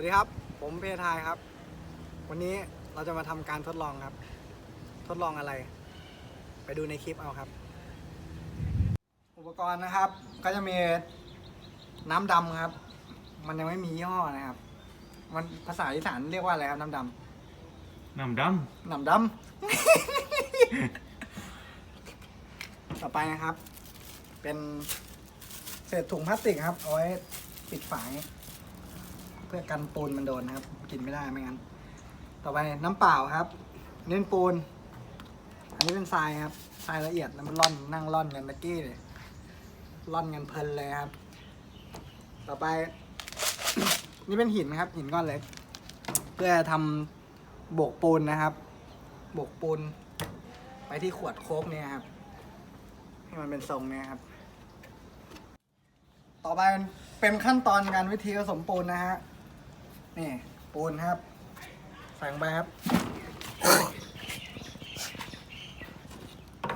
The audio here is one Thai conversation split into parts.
วัสดีครับ ผมเพทายครับ วันนี้เราจะมาทำการทดลองครับ ทดลองอะไร ไปดูในคลิปเอาครับ อุปกรณ์นะครับ ก็จะมีน้ำดำครับ มันยังไม่มียี่ห้อนะครับ มันภาษาอีสานเรียกว่าอะไรครับน้ำดน้ำดำน้ำดำ ต่อไปนะครับ เป็นเศษถุงพลาสติกครับ เอาไว้ปิดฝาอย่างนี้ เพื่อกันปูนมันโดนนะครับ กินไม่ได้ไม่งั้น ต่อไปน้ำเปล่าครับเน้นปูน อันนี้เป็นทรายครับทรายละเอียดแล้วมันร่อนนั่งร่อนกันตะกี้เลยร่อนกันเพลินเลยครับ ต่อไป นี่เป็นหินครับ หินก้อนเล็กเพื่อทำโบกปูนนะครับ โบกปูน ไปที่ขวดโค้กเนี่ยครับ ให้มันเป็นทรงเนี่ยครับ ต่อไปเป็นขั้นตอนการวิธีผสมปูนนะฮะ นี่ปูนครับใส่งไปครับ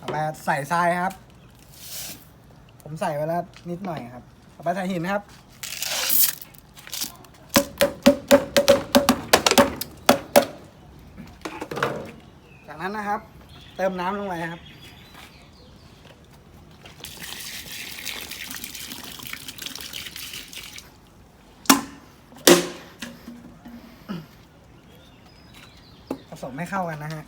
ต่อไปใส่ทรายครับ ผมใส่ไว้แล้วนิดหน่อยครับต่อไปใส่หินครับจากนั้นนะครับ เติมน้ำลงไปครับ ผสมให้เข้ากันนะฮะ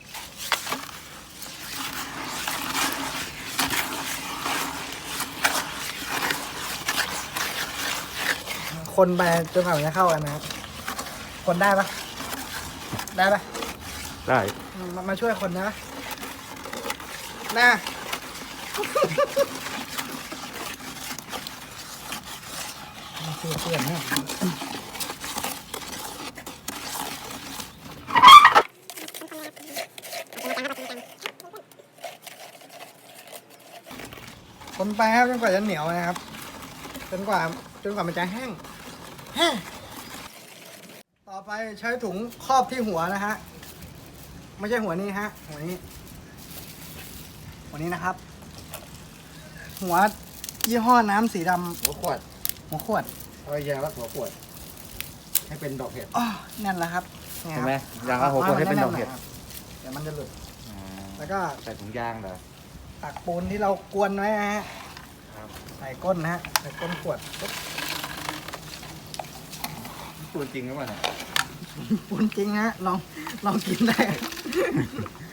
คนไปจนกว่ามันจะเข้ากันนะครับคนได้ปะได้ปะำได้มามาช่วยคนนะน่าเพื่อนเพื่อนเนี่ย นไปครับจนกว่าจะเหนียวนะครับจนกว่าจนกว่ามันจะแห้งแห้งต่อไปใช้ถุงครอบที่หัวนะฮะไม่ใช่หัวนี้ฮะหัวนี้หัวนี้นะครับ หัวยี่ห้อน้ำสีดำหัวขวดหัวขวดเอายาวัดหัวขวด ให้เป็นดอกเห็ดอ๋อนั่นแหละครับนี่คเห็รันบไหมยางเอาหัวขวดให้เป็นดอกเห็ดาเดี๋ยวมันจะหลุดอ่าแล้วก็ใส่ถุงยางเหรอ ตักปูนที่เรากวนไว้นะฮะครับใส่ก้นนะฮะใส่ก้นขวดปุ๊บตัวจริงหรือเปล่าเนี่ยปูนจริงฮะลองลองกินได้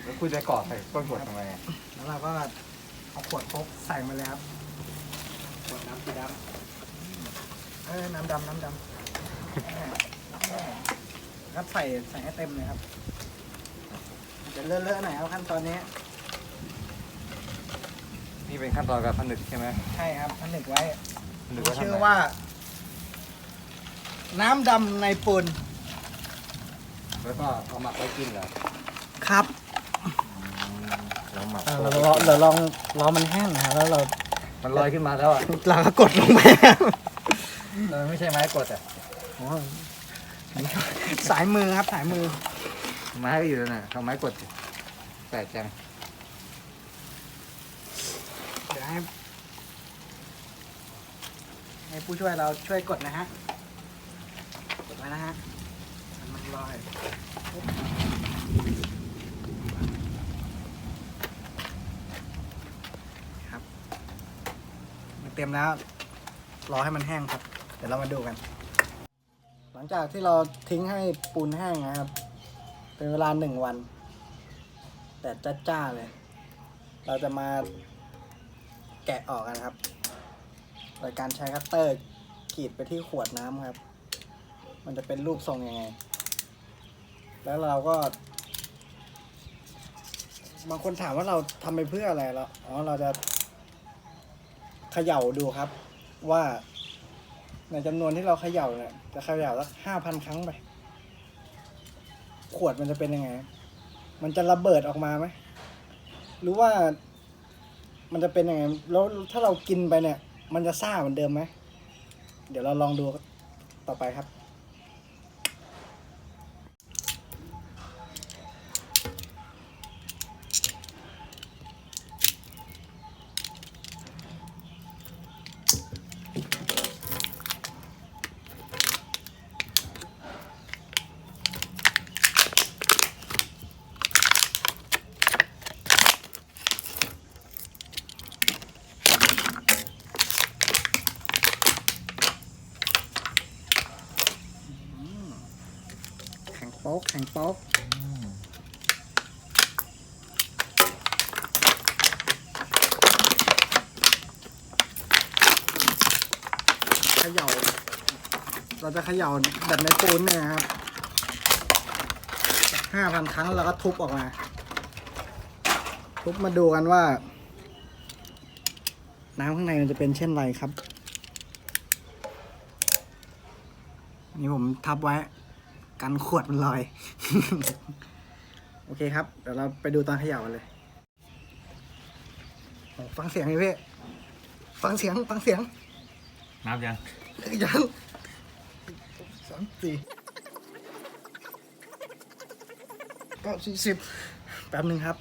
แล้วคุณจะกอดใส่ก้นขวดทำไมอะแล้วเราก็เอาขวดพกใส่มาเลยครับขวดน้ำสีดเออน้ำดำน้ำดำครับใส่ใส่ให้เต็มเลยครับ จะเลอะๆหน่อยครับขั้นตอนนี้ำ นี่เป็นขั้นตอนการผนึกใช่ไหมใช่ครับผนึกไว้ผนึกไว้ทำชื่อไมว่า น้ำดำในปูนแล้วก็เอาหมักไว้กินเหรอครับเราหมักเราลองเราลองรอมันแห้งนะครับแล้วเรามันลอยขึ้นมาแล้วอะเราก็กดลงไปครับมันไม่ใช่ไม้กดอะอ๋อสายมือครับสายมือไม้ก็อยู่แล้วน่ะเอาไม้กดสิแปลกจัง เดี๋ยวให้ ให้ผู้ช่วยเราช่วยกดนะฮะ กดไว้นะฮะมันมันลอยครับ มันเต็มแล้ว รอให้มันแห้งครับ เดี๋ยวเรามาดูกัน หลังจากที่เราทิ้งให้ปูนแห้งนะครับ เป็นเวลาหนึ่งวัน แต่จ้าๆเลย เราจะมาแกะออกกันครับ โดยการใช้คัตเตอร์กรีดไปที่ขวดน้ำครับ มันจะเป็นรูปทรงยังไง แล้วเราก็ บางคนถามว่าเราทำไปเพื่ออะไรเราอ๋อเราจะเขย่าดูครับ ว่า ในจำนวนที่เราเขย่าเนี่ยจะเขย่าสักห้าพันครั้งไป ขวดมันจะเป็นยังไง มันจะระเบิดออกมาไหมหรือว่ามันจะเป็นยังไง แล้วถ้าเรากินไปเนี่ย มันจะซ่าเหมือนเดิมไหม เดี๋ยวเราลองดูต่อไปครับ โป๊กแข็งโป๊กเขย่า เราจะเขย่าแบบในปูนเนี่ยครับห้าพันครั้งแล้วก็ทุบออกมา ทุบมาดูกันว่า น้ำข้างในมันจะเป็นเช่นไรครับ นี่ผมทับไว้ กันขวดมันลอย โอเคครับ เดี๋ยวเราไปดูตอนเขย่ากันเลยโอ้ฟังเสียงนี่พี่ฟังเสียง ฟังเสียง นับยัง ยังสามสี่เก้าสี่สิบแป๊บหนึ่งครับ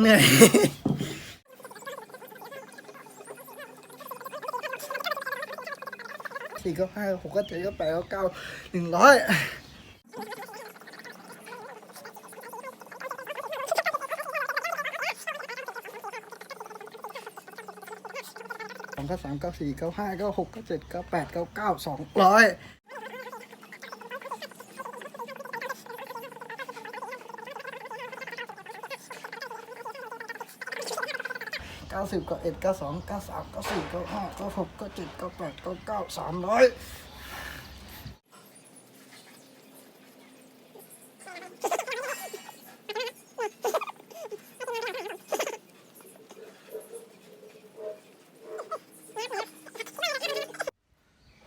เหนื่อยสี่เก้าห้าหกเก้าเจ็ดเก้าแปดเก้าเก้าหนึ่งร้อย องเก้าสามเก้าสี่เก้าห้าเก้าหกเก้าเจ็ดเก้าแปดเก้าเก้าสองร้อยเก้าสิบเก้าเอ็ดเก้าสองเก้าสามเก้าสี่เก้าห้าเก้าหกเก้าเจ็ดเก้าแปดเก้าเก้าสามร้อย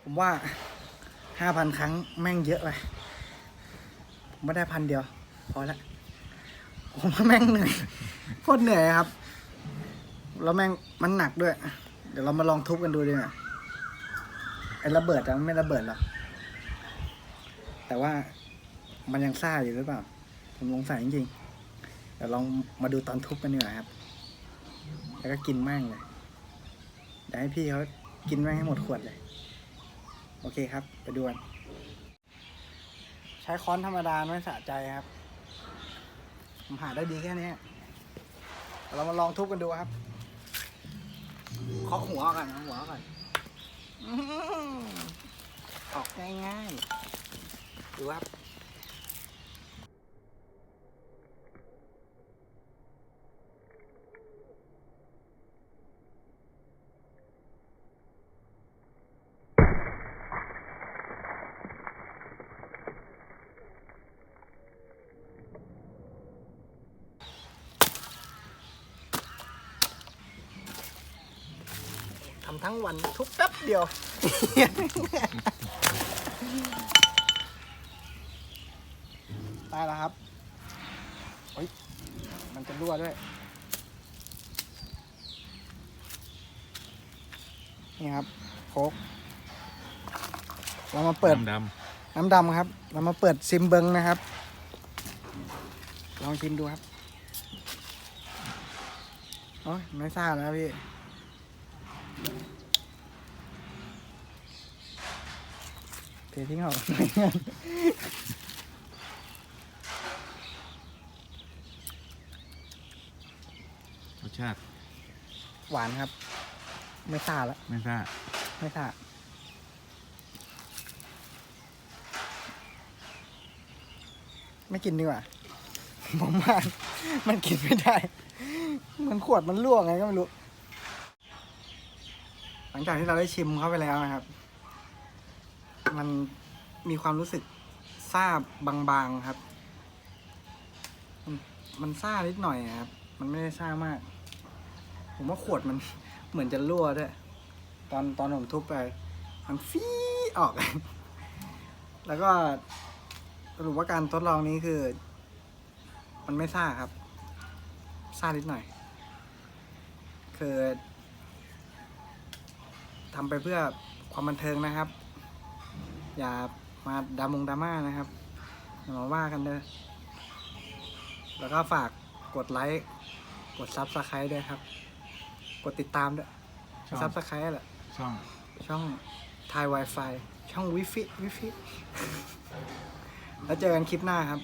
ผมว่าห้าพันครั้งแม่งเยอะไปผมไม่ได้พันเดียว พอละผมว่าแม่งเหนื่อยโคตรเหนื่อยครับ แล้วแม่งมันหนักด้วย เดี๋ยวเรามาลองทุบกันดูดีกว่าไอ้ระเบิดอะมันไม่ระเบิดหรอกแต่ว่ามันยังซ่าอยู่หรือเปล่า ผมสงสัยจริงๆเดี๋ยวลองมาดูตอนทุบกันดีกว่าครับ แล้วก็กินแม่งเลยเดี๋ยวให้พี่เขากินแม่งให้หมดขวดเลย โอเคครับ ไปดูกันใช้ค้อนธรรมดาไม่สะใจครับผมหาได้ดีแค่นี้เรามาลองทุบกันดูครับเคาะหัวกันหัวกันออหือออกง่ายๆดูครับ ทำทั้งวันทุบแป๊บเดียว ได้แล้วครับเฮ้ยมันจะรั่วด้วย นี่ครับโคกเรามาเปิดดน้ำดำครับ เรามาเปิดซิมเบิงนะครับ ลองชิมดูครับ โอ้ยไม่ทราบแล้วพี่ เททิ้งออกำรสชาติหวานครับ ไม่ทราบแล้วไม่ทราบไม่ทราบไม่กินดีกว่าผมว่ามันกินไม่ได้ มันขวดมันรั่วไงก็ไม่รู้ หลังจากที่เราได้ชิมเข้าไปแล้วนะครับ มันมีความรู้สึกซาบบางๆครับ มันซานิดหน่อยครับ มันไม่ได้ซามาก ผมว่าขวดมันเหมือนจะรั่วด้วย ตอนตอนผมทุบไป มันฟีออก แล้วก็สรุปว่าการทดลองนี้คือ มันไม่ซาครับซานิดหน่อย คือทำไปเพื่อความบันเทิงนะครับ อย่ามาดามงดราม่านะครับอย่ามาว่ากันเด้อแล้วก็ฝากกดไลค์กดซับสไครต์ด้วยครับ กดติดตามด้วยช่อง ซับสไครต์แหละช่องช่องทาย Wi-Fi ช่องวิฟิวิฟิ แล้วเจอกันคลิปหน้าครับ